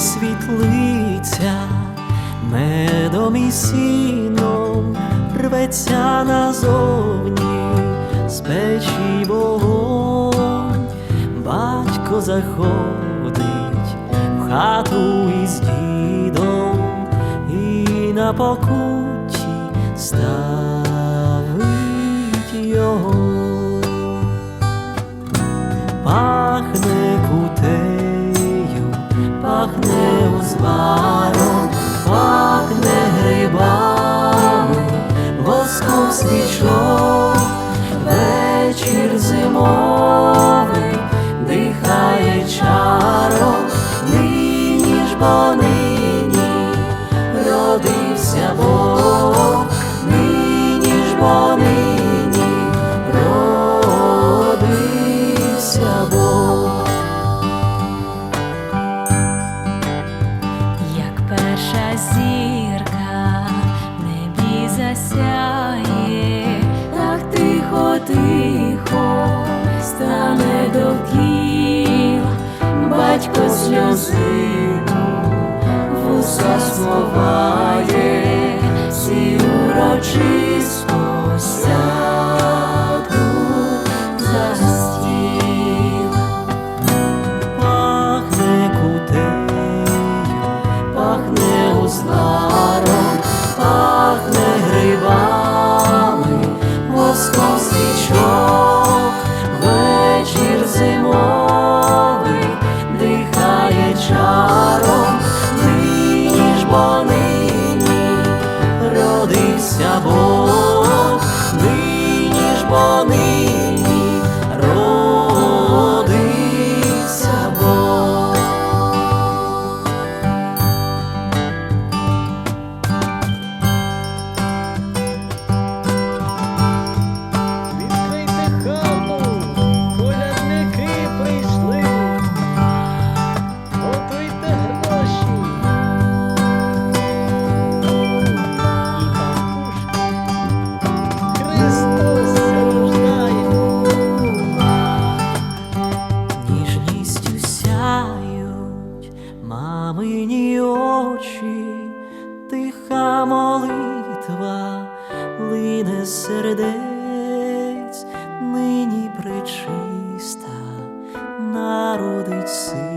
світлиця, медом і сіном рветься назовні з печі вогонь, батько заходить в хату із дідом і на покутті ставить його. Пахне кутею, узваром, пахне грибами, воском свічок, вечір зимовий, тихо, тихо стане довкіл, батько сльозину вуса сховає, всі урочисто бо нині родився Бог, молитва лине сердець, нині причиста народить сил.